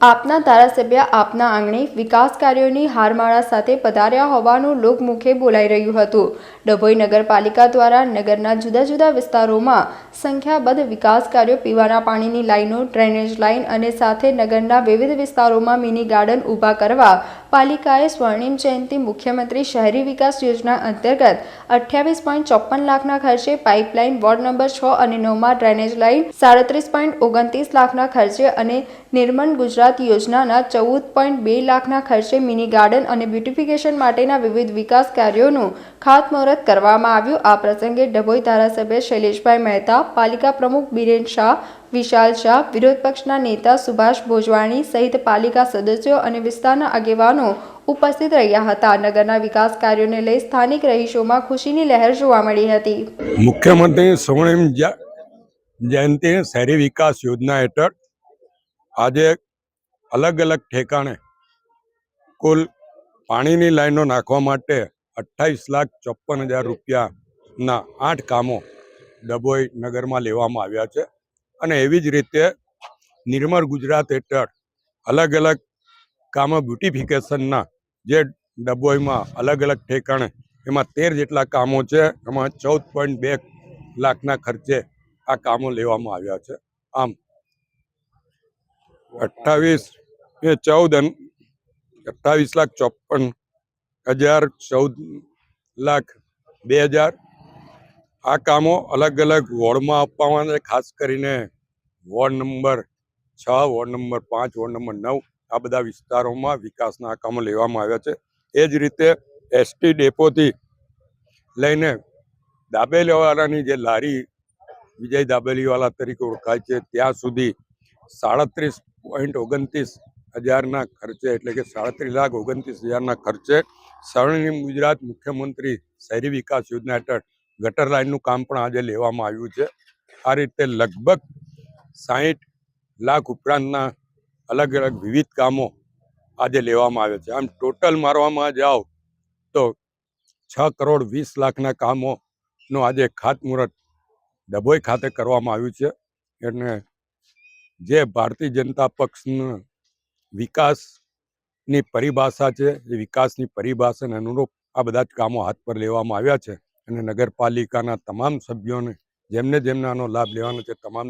આપના ધારાસભ્ય આપના આંગણે વિકાસ કાર્યોની હારમાળા સાથે પધાર્યા હોવાનું લોકમુખે બોલાઈ રહ્યું હતું. ડભોઈ નગરપાલિકા દ્વારા નગરના જુદા જુદા વિસ્તારોમાં સંખ્યાબંધ વિકાસ કાર્યો પીવાના પાણીની લાઈનો, ડ્રેનેજ લાઈન અને સાથે નગરના વિવિધ વિસ્તારોમાં મિની ગાર્ડન ઊભા કરવા પાલિકાએ સ્વર્ણિમ જયંતિ મુખ્યમંત્રી શહેરી વિકાસ યોજના અંતર્ગત અઠ્યાવીસ પોઈન્ટ ચોપન લાખના ખર્ચે પાઇપલાઇન વોર્ડ નંબર છ અને નવમાં ડ્રેનેજ લાઇન સાડત્રીસ પોઈન્ટ ઓગણત્રીસ લાખના ખર્ચે અને નિર્મળ ગુજરાત યોજનાના ચૌદ પોઈન્ટ બે લાખના ખર્ચે મિની ગાર્ડન અને બ્યુટિફિકેશન માટેના વિવિધ વિકાસ કાર્યોનું ખાતમુહૂર્ત કરવામાં આવ્યું. આ પ્રસંગે ડભોઈ ધારાસભ્ય શૈલેષભાઈ મહેતા, પાલિકા પ્રમુખ બિરેન શાહ વિશાલ શાહ, વિરોધ પક્ષના નેતા સુભાષ ભોજવાણી સહિત પાલિકા સદસ્યો અને વિસ્તારના આગેવાનો ઉપસ્થિત રહ્યા હતા. નગરના વિકાસ કાર્યોને લઈ સ્થાનિક રહીશોમાં ખુશીની લહેર જોવા મળી હતી. મુખ્યમંત્રી સ્વર્ણિમ જયંતિ શહેરી વિકાસ યોજના હેઠળ આજે અલગ અલગ ઠેકાણે કુલ પાણીની લાઈનો નાખવા માટે અઠ્ઠાવીસ લાખ ચોપન હજાર રૂપિયાના આઠ કામો ડભોઈ નગરમાં લેવામાં આવ્યા છે. અને એવી જ રીતે નિર્મળ ગુજરાત હેઠળ અલગ અલગ કામો બ્યુટિફિકેશનના જે ડભોઈમાં અલગ અલગ ઠેકાણે એમાં તેર જેટલા કામો છે, એમાં ચૌદ પોઈન્ટ બે લાખના ખર્ચે આ કામો લેવામાં આવ્યા છે. આમ અઠ્ઠાવીસ એ ચૌદ અઠ્ઠાવીસ લાખ ચોપન હજાર ચૌદ લાખ બે હજાર આ કામો અલગ અલગ વોર્ડમાં આપવામાં ખાસ કરીને વોર્ડ નંબર છ, વોર્ડ નંબર પાંચ, વોર્ડ નંબર નવ આ બધા વિસ્તારોમાં વિકાસના આ કામો લેવામાં આવ્યા છે. એ જ રીતે એસટી ડેપોથી લઈને દાબેલીવાળાની જે લારી વિજય દાબેલીવાલા તરીકે ઓળખાય છે, ત્યાં સુધી સાડત્રીસ પોઈન્ટ ઓગણત્રીસ હજારના ખર્ચે, એટલે કે સાડત્રીસ લાખ ઓગણત્રીસ હજારના ખર્ચે સ્વર્ણિમ ગુજરાત મુખ્યમંત્રી શહેરી વિકાસ યોજના હેઠળ ગટર લાઇનનું કામ પણ આજે લેવામાં આવ્યું છે. આ રીતે લગભગ સાહીઠ લાખ ઉપરાંતના અલગ અલગ વિવિધ કામો આજે લેવામાં આવે છે. આમ ટોટલ મારવામાં જાઓ તો છ કરોડ વીસ લાખના કામોનું આજે ખાતમુહૂર્ત ડભોઈ ખાતે કરવામાં આવ્યું છે. અને જે ભારતીય જનતા પક્ષના વિકાસની પરિભાષા છે એ વિકાસની પરિભાષાને અનુરૂપ આ બધા જ કામો હાથ પર લેવામાં આવ્યા છે. અને નગરપાલિકાના તમામ સભ્યોને જેમને જેમને આનો લાભ લેવાનો છે તમામને